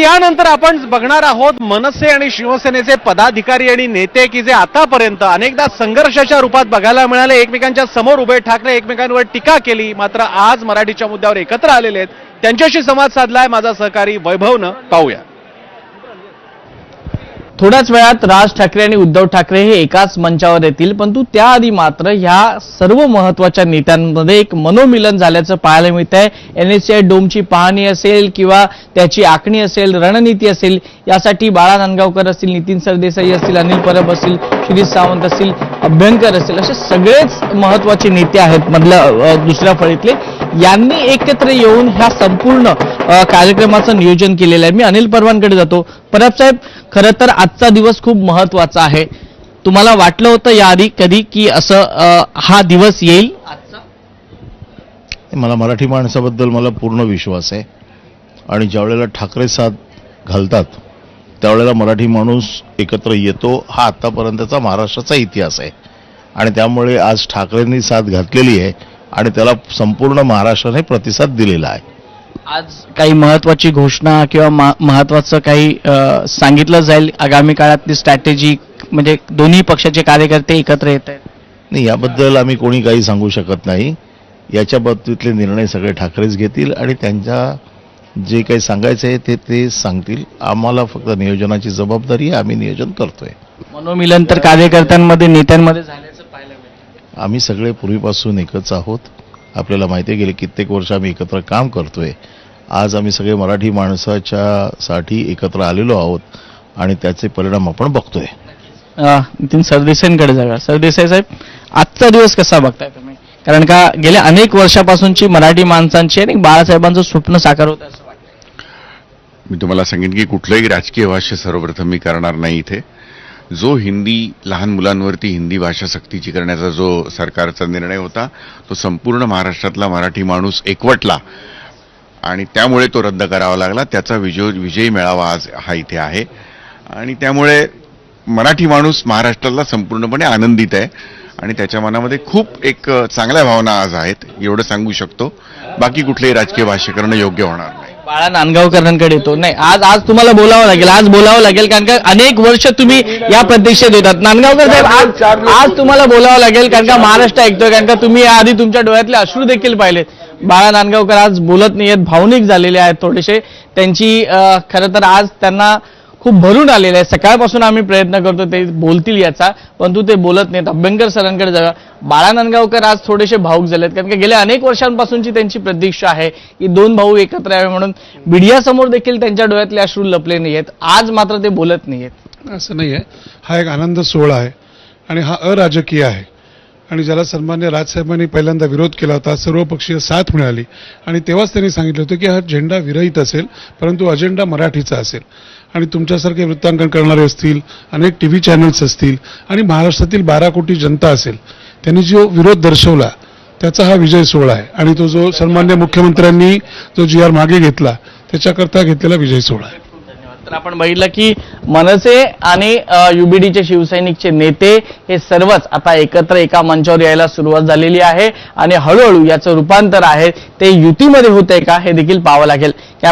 यानंतर आपण बघणार आहोत मनसे आणि शिवसेनेचे पदाधिकारी आणि नेते की जे आतापर्यंत अनेकदा संघर्षाच्या रूपात बघायला मिळाले एकमेकांच्या समोर उभे ठाकरे एकमेकांवर टीका केली मात्र आज मराठीच्या मुद्द्यावर एकत्र आलेले आहेत. त्यांच्याशी संवाद साधलाय माझा सहकारी वैभवनं. पाहूया. थोड्याच वेळात राज ठाकरे आणि उद्धव ठाकरे हे एकाच मंचावर येतील परंतु त्याआधी मात्र ह्या सर्व महत्त्वाच्या नेत्यांमध्ये एक मनोमिलन झाल्याचं पाहायला मिळत आहे एन एस डोमची पाहणी असेल किंवा त्याची आखणी असेल रणनीती असेल यासाठी बाळा नांदगावकर असतील नितीन सरदेसाई असतील अनिल परब असतील शिरीष सावंत असतील अभ्यंकर असतील असे सगळेच महत्त्वाचे नेते आहेत मधल्या दुसऱ्या फळीतले. यांनी एकत्र येऊन ह्या संपूर्ण कार्यक्रमाचं नियोजन केलेलं आहे. मी अनिल परवांकडे जातो. परब साहेब खरं तर आजचा दिवस खूप महत्त्वाचा आहे. तुम्हाला वाटलं होतं याआधी कधी की असं हा दिवस येईल? मला मराठी माणसाबद्दल मला पूर्ण विश्वास आहे. आणि ज्यावेळेला ठाकरे साथ घालतात त्यावेळेला मराठी माणूस एकत्र येतो हा आत्तापर्यंतचा महाराष्ट्राचा इतिहास आहे. आणि त्यामुळे आज ठाकरेंनी साथ घातलेली आहे. आणि त्याला संपूर्ण महाराष्ट्राने प्रतिसाद दिलेला आहे. आज काही महत्वाची घोषणा किंवा महत्वाचं काही सांगितलं जाईल आगामी काळातली स्ट्रॅटेजी म्हणजे दोन्ही पक्षाचे कार्यकर्ते एकत्र येत आहेत? नाही याबद्दल आम्ही कोणी काही सांगू शकत नाही. याच्या बाबतीतले निर्णय सगळे ठाकरेच घेतील आणि त्यांच्या जे काही सांगायचं आहे ते ते सांगतील. आम्हाला फक्त नियोजनाची जबाबदारी आहे आम्ही नियोजन करतोय. मनोमिलन तर कार्यकर्त्यांमध्ये नेत्यांमध्ये मिळतं आम्ही सगळे पूर्वीपासून एकच आहोत. आपल्याला माहिती आहे गेले कित्येक वर्ष आम्ही एकत्र काम करतोय. आज आम्ही सगळे मराठी माणसाच्या साठी एकत्र आलेलो आहोत आणि त्याचे परिणाम आपण बघतोय. नितीन सरदेसाईंकडे जाऊया सरदेसाई साहेब आजचा दिवस कसा बघताय तुम्ही? कारण का गेल्या अनेक वर्षापासूनची मराठी माणसांची आणि बाळासाहेबांचं स्वप्न साकार होत असं वाटतं मी तुम्हाला सांगेन की कुठलंही राजकीय भाष्य सर्वप्रथम मी करणार नाही इथे. जो हिंदी लहान मुलांवरती हिंदी भाषा सक्तीची करण्याचा जो सरकारचा निर्णय होता तो संपूर्ण महाराष्ट्रातला मराठी माणूस एकवटला. आणि त्यामुळे तो रद्द करावा लागला. त्याचा विजय विजयी मेळावा आज हा इथे आहे. आणि त्यामुळे मराठी माणूस महाराष्ट्रातला संपूर्णपणे आनंदित आहे. आणि त्याच्या मनामध्ये खूप एक चांगल्या भावना आज आहेत. एवढं सांगू शकतो. बाकी कुठलेही राजकीय भाष्य करणं योग्य होणार नाही. बाळा नांदगावकरांकडे येतो. नाही आज आज तुम्हाला बोलावं लागेल. आज बोलावं लागेल कारण का अनेक वर्ष तुम्ही या प्रतीक्षेत होतात नांदगावकर साहेब आज आज तुम्हाला बोलावं लागेल कारण का महाराष्ट्र ऐकतोय कारण का तुम्ही आधी तुमच्या डोळ्यातले अश्रू देखील पाहिलेत बाळा नांदगावकर आज बोलत नाहीयेत भावनिक झालेले आहेत थोडेसे. त्यांची खरं तर आज त्यांना खूप भरून आलेले आहे. सकाळपासून आम्ही प्रयत्न करतो ते बोलतील याचा परंतु ते बोलत नाहीत. अभ्यंकर सरांकडे जाऊया बाळा नांदगावकर आज थोडेसे भाऊक झालेत कारण की गेल्या अनेक वर्षांपासूनची त्यांची प्रतीक्षा आहे की दोन भाऊ एकत्र यावे म्हणून मीडियासमोर देखील त्यांच्या डोळ्यातले अश्रू लपले नाहीयेत. आज मात्र ते बोलत नाहीयेत. असं नाही आहे हा एक आनंद सोहळा आहे आणि हा अराजकीय आहे. आणि ज्याला सन्मान्य राजसाहेबांनी पहिल्यांदा विरोध केला होता सर्वपक्षीय साथ मिळाली. आणि तेव्हाच त्यांनी सांगितलं होतं की हा झेंडा विरहित असेल परंतु अजेंडा मराठीचा असेल. आणि तुमच्यासारखे वृत्तांकन करणारे असतील अनेक टी व्ही चॅनल्स असतील आणि महाराष्ट्रातील बारा कोटी जनता असेल त्यांनी जो विरोध दर्शवला त्याचा हा विजय सोहळा आहे. आणि तो जो सन्मान्य मुख्यमंत्र्यांनी जो जी आर मागे घेतला त्याच्याकरता घेतलेला विजय सोहळा आहे. तर आपण बघितलं की मनसे आणि युबीडीचे शिवसैनिकचे नेते हे सर्वच आता एकत्र एका मंचावर यायला सुरुवात झालेली आहे आणि हळूहळू याचं रूपांतर आहे. ते युतीमध्ये होतंय का हे देखील पाहावं लागेल.